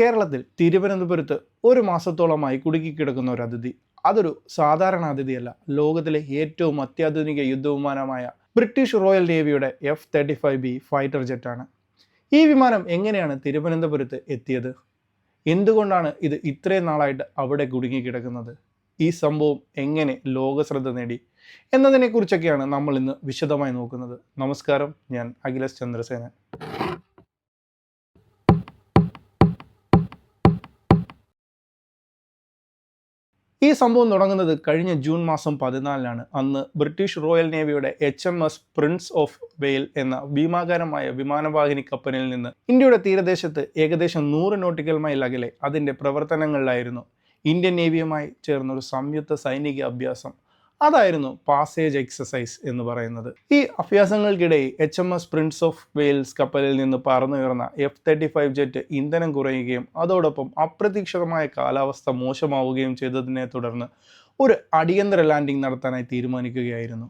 കേരളത്തിൽ തിരുവനന്തപുരത്ത് ഒരു മാസത്തോളമായി കുടുക്കിക്കിടക്കുന്ന ഒരു അതിഥി. അതൊരു സാധാരണ അതിഥിയല്ല. ലോകത്തിലെ ഏറ്റവും അത്യാധുനിക യുദ്ധവിമാനമായ British royal നേവിയുടെ F thirty five B fighter ജെറ്റാണ്. ഈ വിമാനം എങ്ങനെയാണ് തിരുവനന്തപുരത്ത് എത്തിയത്? എന്തുകൊണ്ടാണ് ഇത് ഇത്രയും നാളായിട്ട് അവിടെ കുടുങ്ങിക്കിടക്കുന്നത്? ഈ സംഭവം എങ്ങനെ ലോകശ്രദ്ധ നേടി? എന്നതിനെക്കുറിച്ചൊക്കെയാണ് നമ്മൾ ഇന്ന് വിശദമായി നോക്കുന്നത്. നമസ്കാരം. ഞാൻ അഖിലേഷ് ചന്ദ്രസേനൻ. ഈ സംഭവം തുടങ്ങുന്നത് കഴിഞ്ഞ ജൂൺ മാസം പതിനാലിനാണ്. അന്ന് British royal നേവിയുടെ H M S prince of Wales എന്ന ഭീമാകാരമായ വിമാനവാഹിനി കപ്പലിൽ നിന്ന് ഇന്ത്യയുടെ തീരദേശത്ത് ഏകദേശം നൂറ് നോട്ടിക്കൽ മൈൽ അകലെ അതിന്റെ പ്രവർത്തനങ്ങളിലായിരുന്നു ഇന്ത്യൻ നേവിയുമായി ചേർന്നൊരു സംയുക്ത സൈനിക അഭ്യാസം. അതായിരുന്നു പാസേജ് എക്സസൈസ് എന്ന് പറയുന്നത്. ഈ അഭ്യാസങ്ങൾക്കിടെ H M S prince of Wales കപ്പലിൽ നിന്ന് പറന്നുയർന്ന എഫ് തേർട്ടി ഫൈവ് ജെറ്റ് ഇന്ധനം കുറയുകയും അതോടൊപ്പം അപ്രതീക്ഷിതമായ കാലാവസ്ഥ മോശമാവുകയും ചെയ്തതിനെ തുടർന്ന് ഒരു അടിയന്തര ലാൻഡിംഗ് നടത്താനായി തീരുമാനിക്കുകയായിരുന്നു.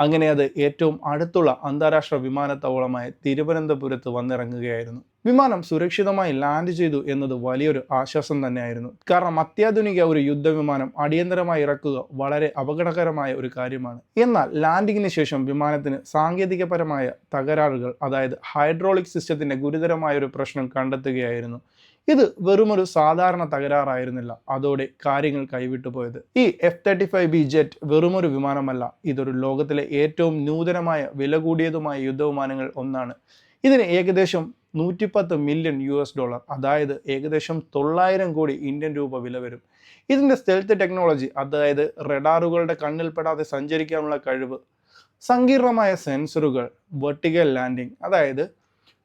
അങ്ങനെ അത് ഏറ്റവും അടുത്തുള്ള അന്താരാഷ്ട്ര വിമാനത്താവളമായ തിരുവനന്തപുരത്ത് വന്നിറങ്ങുകയായിരുന്നു. വിമാനം സുരക്ഷിതമായി ലാൻഡ് ചെയ്തു എന്നത് വലിയൊരു ആശ്വാസം തന്നെയായിരുന്നു. കാരണം അത്യാധുനിക ഒരു യുദ്ധവിമാനം അടിയന്തരമായി ഇറക്കുക വളരെ അപകടകരമായ ഒരു കാര്യമാണ്. എന്നാൽ ലാൻഡിങ്ങിന് ശേഷം വിമാനത്തിന് സാങ്കേതികപരമായ തകരാറുകൾ അതായത് ഹൈഡ്രോളിക് സിസ്റ്റത്തിന്റെ ഗുരുതരമായ ഒരു പ്രശ്നം കണ്ടെത്തുകയായിരുന്നു. ഇത് വെറുമൊരു സാധാരണ തകരാറായിരുന്നില്ല. അതോടെ കാര്യങ്ങൾ കൈവിട്ടു പോയത്. ഈ F thirty five B jet വെറുമൊരു വിമാനമല്ല. ഇതൊരു ലോകത്തിലെ ഏറ്റവും നൂതനമായ വില കൂടിയതുമായ യുദ്ധവിമാനങ്ങൾ ഒന്നാണ്. ഇതിന് ഏകദേശം നൂറ്റിപ്പത്ത് മില്യൺ യു എസ് ഡോളർ അതായത് ഏകദേശം തൊള്ളായിരം കോടി ഇന്ത്യൻ രൂപ വില വരും. ഇതിന്റെ സ്റ്റെൽത്ത് ടെക്നോളജി അതായത് റഡാറുകളുടെ കണ്ണിൽപ്പെടാതെ സഞ്ചരിക്കാനുള്ള കഴിവ് സങ്കീർണമായ സെൻസറുകൾ വെർട്ടിക്കൽ ലാൻഡിംഗ് അതായത്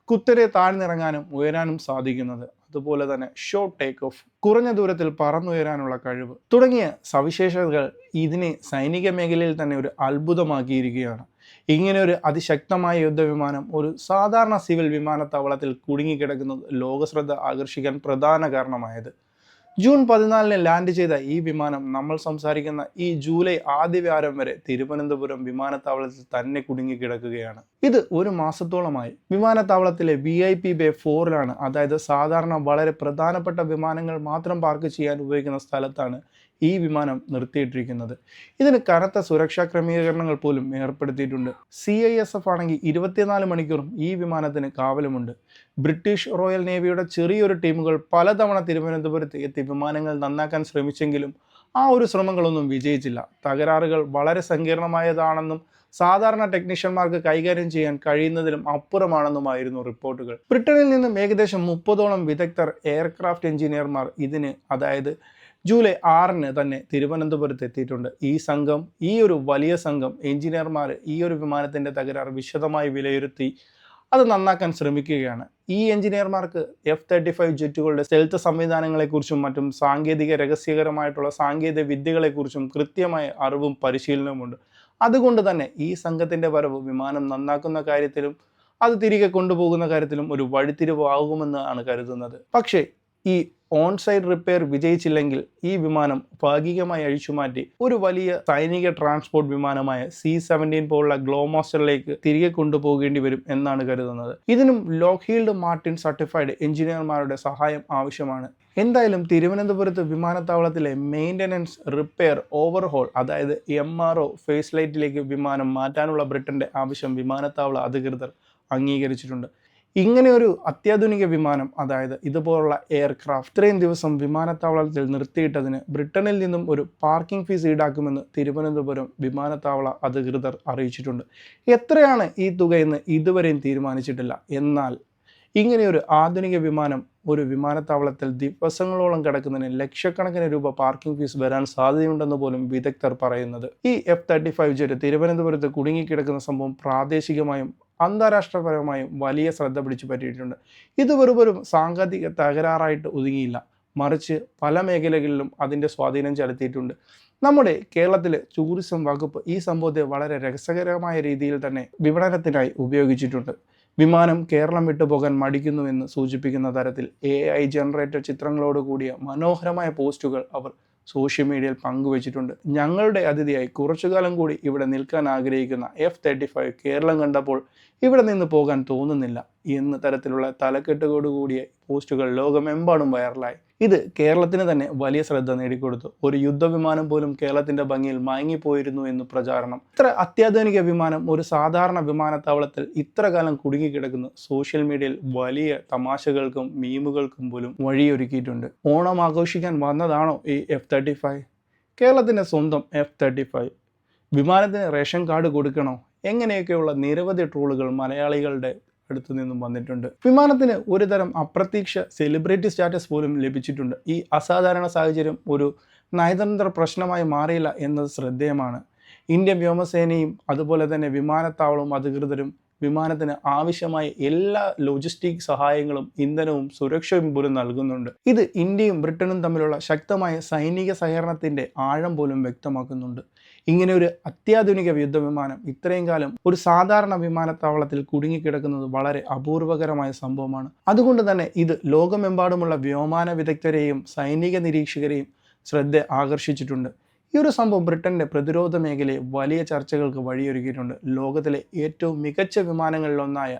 കുത്തരെ താഴ്ന്നിറങ്ങാനും ഉയരാനും സാധിക്കുന്നത്. അതുപോലെ തന്നെ ഷോർട്ട് ടേക്ക് ഓഫ് കുറഞ്ഞ ദൂരത്തിൽ പറന്നുയരാനുള്ള കഴിവ് തുടങ്ങിയ സവിശേഷതകൾ ഇതിനെ സൈനിക മേഖലയിൽ തന്നെ ഒരു അത്ഭുതമാക്കിയിരിക്കുകയാണ്. ഇങ്ങനെ ഒരു അതിശക്തമായ യുദ്ധവിമാനം ഒരു സാധാരണ സിവിൽ വിമാനത്താവളത്തിൽ കുടുങ്ങിക്കിടക്കുന്നത് ലോകശ്രദ്ധ ആകർഷിക്കാൻ പ്രധാന കാരണമായത്. ജൂൺ പതിനാലിന് ലാൻഡ് ചെയ്ത ഈ വിമാനം നമ്മൾ സംസാരിക്കുന്ന ഈ ജൂലൈ ആദ്യവാരം വരെ തിരുവനന്തപുരം വിമാനത്താവളത്തിൽ തന്നെ കുടുങ്ങിക്കിടക്കുകയാണ്. ഇത് ഒരു മാസത്തോളമായി. വിമാനത്താവളത്തിലെ വി ഐ പി ബേ ഫോറിലാണ് അതായത് സാധാരണ വളരെ പ്രധാനപ്പെട്ട വിമാനങ്ങൾ മാത്രം പാർക്ക് ചെയ്യാൻ ഉപയോഗിക്കുന്ന സ്ഥലത്താണ് ഈ വിമാനം നിർത്തിയിട്ടിരിക്കുന്നത്. ഇതിന് കനത്ത സുരക്ഷാ ക്രമീകരണങ്ങൾ പോലും ഏർപ്പെടുത്തിയിട്ടുണ്ട്. സി ഐ എസ് എഫ് ആണെങ്കിൽ ഇരുപത്തിനാല് മണിക്കൂറും ഈ വിമാനത്തിന് കാവലുമുണ്ട്. ബ്രിട്ടീഷ് റോയൽ നേവിയുടെ ചെറിയൊരു ടീമുകൾ പലതവണ തിരുവനന്തപുരത്ത് എത്തി വിമാനങ്ങൾ നന്നാക്കാൻ ശ്രമിച്ചെങ്കിലും ആ ഒരു ശ്രമങ്ങളൊന്നും വിജയിച്ചില്ല. തകരാറുകൾ വളരെ സങ്കീർണമായതാണെന്നും സാധാരണ ടെക്നീഷ്യന്മാർക്ക് കൈകാര്യം ചെയ്യാൻ കഴിയുന്നതിലും അപ്പുറമാണെന്നുമായിരുന്നു റിപ്പോർട്ടുകൾ. ബ്രിട്ടനിൽ നിന്നും ഏകദേശം മുപ്പതോളം വിദഗ്ധർ എയർക്രാഫ്റ്റ് എഞ്ചിനീയർമാർ ഇതിന് അതായത് ജൂലൈ ആറിന് തന്നെ തിരുവനന്തപുരത്ത് എത്തിയിട്ടുണ്ട്. ഈ സംഘം ഈ ഒരു വലിയ സംഘം എഞ്ചിനീയർമാർ ഈ ഒരു വിമാനത്തിന്റെ തകരാർ വിശദമായി വിലയിരുത്തി അത് നന്നാക്കാൻ ശ്രമിക്കുകയാണ്. ഈ എഞ്ചിനീയർമാർക്ക് എഫ് തേർട്ടി ഫൈവ് ജെറ്റുകളുടെ സെൽത്ത് സംവിധാനങ്ങളെക്കുറിച്ചും മറ്റും സാങ്കേതിക രഹസ്യകരമായിട്ടുള്ള സാങ്കേതിക വിദ്യകളെക്കുറിച്ചും കൃത്യമായ അറിവും പരിശീലനവുമുണ്ട്. അതുകൊണ്ട് തന്നെ ഈ സംഘത്തിന്റെ വരവ് വിമാനം നന്നാക്കുന്ന കാര്യത്തിലും അത് തിരികെ കൊണ്ടുപോകുന്ന കാര്യത്തിലും ഒരു വഴിത്തിരിവാകുമെന്നാണ് കരുതുന്നത്. പക്ഷേ ഈ ഓൺ സൈഡ് റിപ്പയർ വിജയിച്ചില്ലെങ്കിൽ ഈ വിമാനം ഭാഗികമായി അഴിച്ചുമാറ്റി ഒരു വലിയ സൈനിക ട്രാൻസ്പോർട്ട് വിമാനമായ സി സെവന്റീൻ പോലുള്ള ഗ്ലോമാസ്റ്ററിലേക്ക് തിരികെ കൊണ്ടുപോകേണ്ടി വരും എന്നാണ് കരുതുന്നത്. ഇതിനും ലോക്ഹീൽഡ് മാർട്ടിൻ സർട്ടിഫൈഡ് എഞ്ചിനീയർമാരുടെ സഹായം ആവശ്യമാണ്. എന്തായാലും തിരുവനന്തപുരത്ത് വിമാനത്താവളത്തിലെ മെയിന്റനൻസ് റിപ്പയർ ഓവർഹോൾ അതായത് എം ആർ ഒ ഫേസ് ലൈറ്റിലേക്ക് വിമാനം മാറ്റാനുള്ള ബ്രിട്ടന്റെ ആവശ്യം വിമാനത്താവള അധികൃതർ അംഗീകരിച്ചിട്ടുണ്ട്. ഇങ്ങനെ ഒരു അത്യാധുനിക വിമാനം അതായത് ഇതുപോലുള്ള എയർക്രാഫ്റ്റ് ഇത്രയും ദിവസം വിമാനത്താവളത്തിൽ നിർത്തിയിട്ടതിന് ബ്രിട്ടനിൽ നിന്നും ഒരു പാർക്കിംഗ് ഫീസ് ഈടാക്കുമെന്ന് തിരുവനന്തപുരം വിമാനത്താവള അധികൃതർ അറിയിച്ചിട്ടുണ്ട്. എത്രയാണ് ഈ തുകയെന്ന് ഇതുവരെയും തീരുമാനിച്ചിട്ടില്ല. എന്നാൽ ഇങ്ങനെയൊരു ആധുനിക വിമാനം ഒരു വിമാനത്താവളത്തിൽ ദിവസങ്ങളോളം കിടക്കുന്നതിന് ലക്ഷക്കണക്കിന് രൂപ പാർക്കിംഗ് ഫീസ് വരാൻ സാധ്യതയുണ്ടെന്ന് പോലും വിദഗ്ധർ പറയുന്നത്. ഈ എഫ് തേർട്ടി ഫൈവ് ജെറ്റ് തിരുവനന്തപുരത്ത് കുടുങ്ങിക്കിടക്കുന്ന സംഭവം പ്രാദേശികമായും അന്താരാഷ്ട്രപരമായും വലിയ ശ്രദ്ധ പിടിച്ചു പറ്റിയിട്ടുണ്ട്. ഇത് വെറും സാങ്കേതിക തകരാറായിട്ട് ഒതുങ്ങിയില്ല. മറിച്ച് പല മേഖലകളിലും അതിന്റെ സ്വാധീനം ചെലുത്തിയിട്ടുണ്ട്. നമ്മുടെ കേരളത്തിലെ ടൂറിസം വകുപ്പ് ഈ സംഭവത്തെ വളരെ രസകരമായ രീതിയിൽ തന്നെ വിപണനത്തിനായി ഉപയോഗിച്ചിട്ടുണ്ട്. വിമാനം കേരളം വിട്ടുപോകാൻ മടിക്കുന്നുവെന്ന് സൂചിപ്പിക്കുന്ന തരത്തിൽ എ ഐ ജനറേറ്റഡ് ചിത്രങ്ങളോട് കൂടിയ മനോഹരമായ പോസ്റ്റുകൾ അവർ സോഷ്യൽ മീഡിയയിൽ പങ്കുവച്ചിട്ടുണ്ട്. ഞങ്ങളുടെ അതിഥിയായി കുറച്ചു കാലം കൂടി ഇവിടെ നിൽക്കാൻ ആഗ്രഹിക്കുന്ന എഫ് തേർട്ടി ഫൈവ് കേരളം കണ്ടപ്പോൾ ഇവിടെ നിന്ന് പോകാൻ തോന്നുന്നില്ല. എന്ന തരത്തിലുള്ള തലക്കെട്ടുകോടുകൂടിയ പോസ്റ്റുകൾ ലോകമെമ്പാടും വൈറലായി ഇത് കേരളത്തിന് തന്നെ വലിയ ശ്രദ്ധ നേടിക്കൊടുത്തു. ഒരു യുദ്ധവിമാനം പോലും കേരളത്തിന്റെ ഭംഗിയിൽ മയങ്ങിപ്പോയിരുന്നു എന്ന് പ്രചാരണം. ഇത്ര അത്യാധുനിക വിമാനം ഒരു സാധാരണ വിമാനത്താവളത്തിൽ ഇത്ര കാലം കുടുങ്ങിക്കിടക്കുന്നു. സോഷ്യൽ മീഡിയയിൽ വലിയ തമാശകൾക്കും മീമുകൾക്കും പോലും വഴിയൊരുക്കിയിട്ടുണ്ട്. ഓണം ആഘോഷിക്കാൻ വന്നതാണോ ഈ എഫ് തേർട്ടി ഫൈവ് കേരളത്തിന്റെ സ്വന്തം എഫ് തേർട്ടി ഫൈവ് വിമാനത്തിന് റേഷൻ കാർഡ് കൊടുക്കണോ? എങ്ങനെയൊക്കെയുള്ള നിരവധി ട്രോളുകൾ മലയാളികളുടെ അടുത്തു നിന്നും വന്നിട്ടുണ്ട്. വിമാനത്തിന് ഒരുതരം അപ്രതീക്ഷ സെലിബ്രിറ്റി സ്റ്റാറ്റസ് പോലും ലഭിച്ചിട്ടുണ്ട്. ഈ അസാധാരണ സാഹചര്യം ഒരു നയതന്ത്ര പ്രശ്നമായി മാറിയില്ല എന്നത് ശ്രദ്ധേയമാണ്. ഇന്ത്യൻ വ്യോമസേനയും അതുപോലെ തന്നെ വിമാനത്താവളവും അധികൃതരും വിമാനത്തിന് ആവശ്യമായ എല്ലാ ലോജിസ്റ്റിക് സഹായങ്ങളും ഇന്ധനവും സുരക്ഷയും പോലും നൽകുന്നുണ്ട്. ഇത് ഇന്ത്യയും ബ്രിട്ടനും തമ്മിലുള്ള ശക്തമായ സൈനിക സഹകരണത്തിന്റെ ആഴം പോലും വ്യക്തമാക്കുന്നുണ്ട്. ഇങ്ങനെ ഒരു അത്യാധുനിക യുദ്ധവിമാനം ഇത്രയും കാലം ഒരു സാധാരണ വിമാനത്താവളത്തിൽ കുടുങ്ങിക്കിടക്കുന്നത് വളരെ അപൂർവകരമായ സംഭവമാണ്. അതുകൊണ്ട് തന്നെ ഇത് ലോകമെമ്പാടുമുള്ള വ്യോമാന വിദഗ്ധരെയും സൈനിക നിരീക്ഷകരെയും ശ്രദ്ധ ആകർഷിച്ചിട്ടുണ്ട്. ഈ ഒരു സംഭവം ബ്രിട്ടന്റെ പ്രതിരോധ മേഖലയെ വലിയ ചർച്ചകൾക്ക് വഴിയൊരുക്കിയിട്ടുണ്ട്. ലോകത്തിലെ ഏറ്റവും മികച്ച വിമാനങ്ങളിലൊന്നായ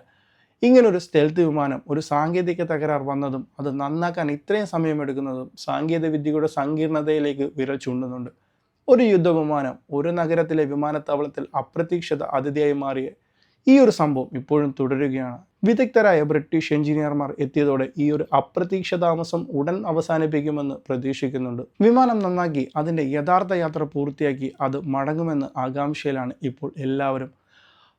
ഇങ്ങനൊരു സ്റ്റെൽത്ത് വിമാനം ഒരു സാങ്കേതിക തകരാർ വന്നതും അത് നന്നാക്കാൻ ഇത്രയും സമയമെടുക്കുന്നതും സാങ്കേതിക വിദ്യയുടെ സങ്കീർണതയിലേക്ക് വിരൽ ചൂണ്ടുന്നുണ്ട്. ഒരു യുദ്ധവിമാനം ഒരു നഗരത്തിലെ വിമാനത്താവളത്തിൽ അപ്രതീക്ഷിത അതിഥിയായി മാറിയ ഈ ഒരു സംഭവം ഇപ്പോഴും തുടരുകയാണ്. വിദഗ്ധരായ ബ്രിട്ടീഷ് എഞ്ചിനീയർമാർ എത്തിയതോടെ ഈ ഒരു അപ്രതീക്ഷ താമസം ഉടൻ അവസാനിപ്പിക്കുമെന്ന് പ്രതീക്ഷിക്കുന്നുണ്ട്. വിമാനം നന്നാക്കി അതിന്റെ യഥാർത്ഥ യാത്ര പൂർത്തിയാക്കി അത് മടങ്ങുമെന്ന് ആകാംക്ഷയിലാണ് ഇപ്പോൾ എല്ലാവരും.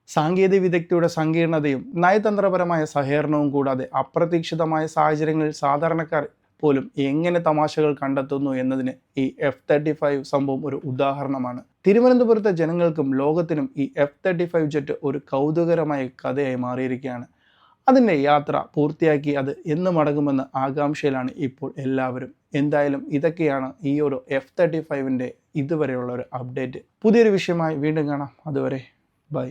സാങ്കേതിക വിദഗ്ധയുടെ സങ്കീർണതയും നയതന്ത്രപരമായ സഹകരണവും കൂടാതെ അപ്രതീക്ഷിതമായ സാഹചര്യങ്ങളിൽ സാധാരണക്കാർ പോലും എങ്ങനെ തമാശകൾ കണ്ടെത്തുന്നു എന്നതിന് ഈ എഫ് തേർട്ടി ഫൈവ് സംഭവം ഒരു ഉദാഹരണമാണ്. തിരുവനന്തപുരത്തെ ജനങ്ങൾക്കും ലോകത്തിനും ഈ എഫ് തേർട്ടി ഫൈവ് ജെറ്റ് ഒരു കൗതുകരമായ കഥയായി മാറിയിരിക്കുകയാണ്. അതിന്റെ യാത്ര പൂർത്തിയാക്കി അത് എന്ന് മടങ്ങുമെന്ന ആകാംക്ഷയിലാണ് ഇപ്പോൾ എല്ലാവരും. എന്തായാലും ഇതൊക്കെയാണ് ഈ ഒരു എഫ് തേർട്ടി ഫൈവിന്റെ ഇതുവരെയുള്ള ഒരു അപ്ഡേറ്റ് പുതിയൊരു വിഷയമായി വീണ്ടും കാണാം. അതുവരെ ബൈ.